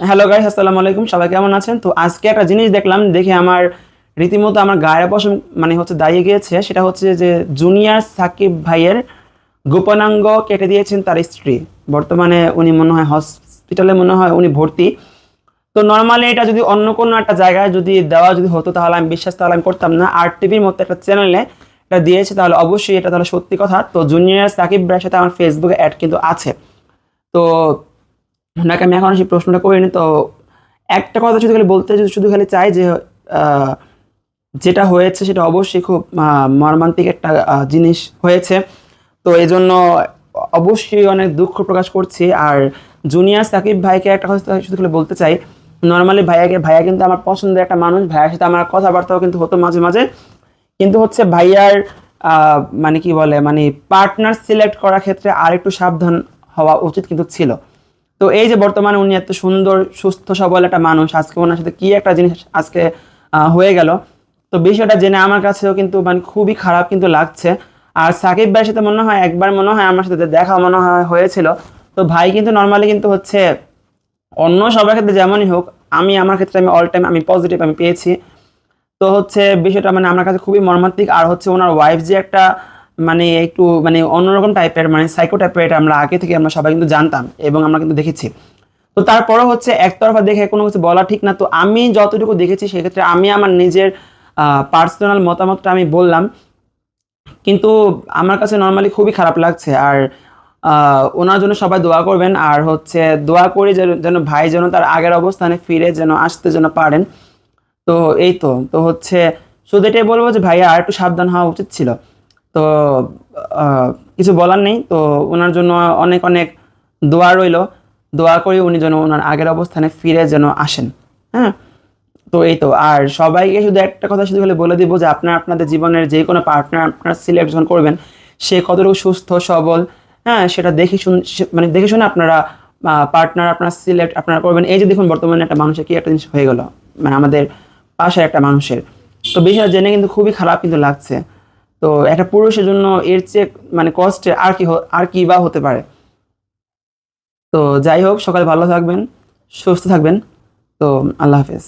Hello guys আসসালামু আলাইকুম। সবাই কেমন আছেন? তো আজকে একটা জিনিস দেখলাম, দেখে আমার রীতিমতো আমার গায়ের পশম মানে হচ্ছে দাঁড়িয়ে গিয়েছে। সেটা হচ্ছে যে জুনিয়র সাকিব ভাইয়ের গোপনাঙ্গ কেটে দিয়েছেন তার স্ত্রী। বর্তমানে উনি মনে হয় হসপিটালে মনে হয় উনি ভর্তি। তো নর্মালি এটা যদি অন্য কোনো একটা জায়গায় যদি দেওয়া যদি হতো, তাহলে আমি বিশ্বাস তাহলে আমি করতাম না। আর টিভির মতো একটা চ্যানেলে এটা দিয়েছে, তাহলে অবশ্যই এটা তাহলে সত্যি কথা। তো জুনিয়র সাকিব ভাইয়ের সাথে আমার ফেসবুকে অ্যাড কিন্তু আছে। তো ওনাকে আমি এখন সেই প্রশ্নটা করিনি, তো একটা কথা শুধু খালি বলতে শুধু খালি চাই যে যেটা হয়েছে সেটা অবশ্যই খুব মর্মান্তিক একটা জিনিস হয়েছে। তো এই জন্য অবশ্যই অনেক দুঃখ প্রকাশ করছি। আর জুনিয়র সাকিব ভাইকে একটা কথা শুধু খালি বলতে চাই নর্মালি ভাইয়াকে, ভাইয়া কিন্তু আমার পছন্দের একটা মানুষ, ভাইয়ার সাথে আমার কথাবার্তাও কিন্তু হতো মাঝে মাঝে। কিন্তু হচ্ছে ভাইয়ার মানে কি বলে মানে পার্টনার সিলেক্ট করার ক্ষেত্রে আর একটু সাবধান হওয়া উচিত কিন্তু ছিল। তো এই যে বর্তমানে উনি এত সুন্দর, সুস্থ, সবল একটা মানুষ, আজকে ওনার সাথে কি একটা জিনিস আজকে হয়ে গেল। তো বিষয়টা জেনে আমার কাছেও কিন্তু মানে খুবই খারাপ কিন্তু লাগছে। আর সাকিব ভাইয়ের সাথে মনে হয়, একবার মনে হয় আমার সাথে দেখা মনে হয় হয়েছিল। তো ভাই কিন্তু নর্মালি কিন্তু হচ্ছে অন্য সবার ক্ষেত্রে যেমনই হোক, আমি আমার ক্ষেত্রে আমি অল টাইম আমি পজিটিভ আমি পেয়েছি। তো হচ্ছে বিষয়টা মানে আমার কাছে খুবই মর্মান্তিক। আর হচ্ছে ওনার ওয়াইফ যে একটা মানে একটু মানে অন্যরকম টাইপের মানে সাইকো টাইপের এটা আমরা আগে থেকে আমরা সবাই কিন্তু জানতাম এবং আমরা কিন্তু দেখেছি। তো তারপরেও হচ্ছে একতরফা দেখে কোনো কিছু বলা ঠিক না। তো আমি যতটুকু দেখেছি সেক্ষেত্রে আমি আমার নিজের পার্সোনাল মতামতটা আমি বললাম। কিন্তু আমার কাছে নর্মালি খুবই খারাপ লাগছে। আর ওনার জন্য সবাই দোয়া করবেন। আর হচ্ছে দোয়া করি যেন যেন ভাই যেন তার আগের অবস্থানে ফিরে যেন আসতে যেন পারেন। তো এই তো তো হচ্ছে শুধু এটাই বলব যে ভাইয়া আর একটু সাবধান হওয়া উচিত ছিল। তো কিছু বলার নেই। তো ওনার জন্য অনেক অনেক দোয়া রইল। দোয়া করে উনি যেন ওনার আগের অবস্থানে ফিরে যেন আসেন। হ্যাঁ? তো এই তো। আর সবাইকে শুধু একটা কথা শুধু খালি বলে দিব যে, আপনার আপনাদের জীবনের যে কোনো পার্টনার আপনারা সিলেকশন করবেন, সে কতটুকু সুস্থ, সবল হ্যাঁ সেটা দেখে শুন মানে দেখে শুনে আপনারা পার্টনার আপনারা সিলেক্ট আপনারা করবেন। এই যে দেখুন, বর্তমানে একটা মানুষের কি একটা জিনিস হয়ে গেল। মানে আমাদের পাশের একটা মানুষের। তো বিষয় জেনে কিন্তু খুবই খারাপ কিন্তু লাগছে। তো একটা পুরুষের জন্য এর চেয়ে মানে কষ্টে আর কি আর কি বা হতে পারে। তো যাই হোক, সকালে ভালো থাকবেন, সুস্থ থাকবেন। তো আল্লাহ হাফেজ।